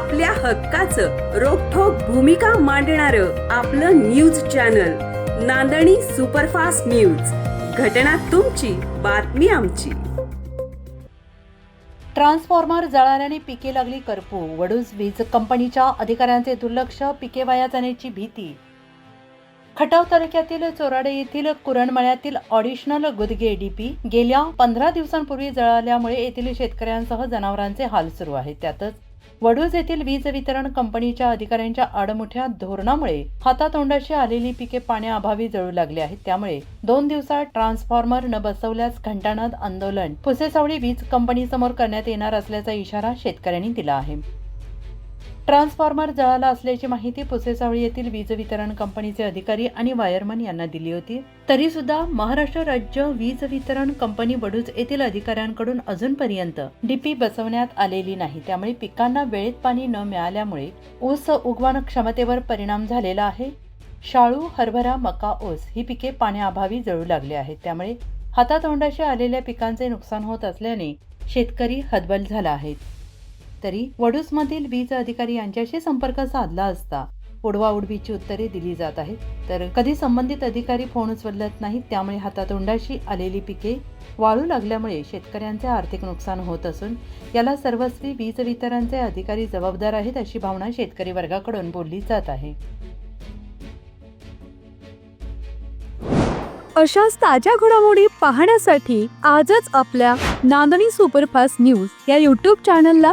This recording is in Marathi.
आपल्या हक्काचं रोखोक भूमिका मांडणार आपलं news channel Nandani superfast news. घटना तुमची बातमी आमची. ट्रान्सफॉर्मर जळाल्याने पिके लागली करपू वडूज वीज कंपनीच्या अधिकाऱ्यांचे दुर्लक्ष पिके वाया जाण्याची भीती. खटाव तालुक्यातील चोराडे येथील कुरणमळ्यातील ऑडिशनल गुदगे डीपी गेल्या पंधरा दिवसांपूर्वी जळाल्यामुळे येथील शेतकऱ्यांसह जनावरांचे हाल सुरू आहेत. त्यातच वडूज येथील वीज वितरण कंपनीच्या अधिकाऱ्यांच्या आडमुठ्या धोरणामुळे हातातोंडाशी आलेली पिके पाण्याअभावी जळू लागली आहेत. त्यामुळे दोन दिवसात ट्रान्सफॉर्मर न बसवल्यास घंटानाद आंदोलन फुसेसावळी वीज कंपनीसमोर करण्यात येणार असल्याचा इशारा शेतकऱ्यांनी दिला आहे. ट्रान्सफॉर्मर जळाला असल्याची माहिती पुसेसावळी येथील वीज वितरण कंपनीचे अधिकारी आणि वायरमन यांना दिली होती. तरी सुद्धा महाराष्ट्र राज्य वीज वितरण कंपनी बडूज येथील अधिकाऱ्यांकडून अजूनपर्यंत डीपी बसवण्यात आलेली नाही. त्यामुळे पिकांना वेळेत पाणी न मिळाल्यामुळे ऊस उगवण क्षमतेवर परिणाम झालेला आहे. शाळू हरभरा मका ऊस ही पिके पाण्याअभावी जळू लागली आहेत. त्यामुळे हातातोंडाशी आलेल्या पिकांचे नुकसान होत असल्याने शेतकरी हतबल झाला आहेत तरी वडूसमधील वीज अधिकारी यांच्याशी संपर्क साधला असता. उडवाउडवीची उत्तरे दिली जात आहेत. तर कधी संबंधित अधिकारी फोन उचलत नाहीत त्यामुळे हातातोंडाशी आलेली पिके वाळू लागल्यामुळे शेतकऱ्यांचे आर्थिक नुकसान होत असून याला सर्वस्वी वीज वितरणचे अधिकारी जबाबदार आहेत अशी भावना शेतकरी वर्गाकडून बोलली जात आहे. अशाच ताज्या घडामोडी पाहण्यासाठी आजच आपल्या नांदणी सुपरफास्ट न्यूज या यूट्यूब चॅनलला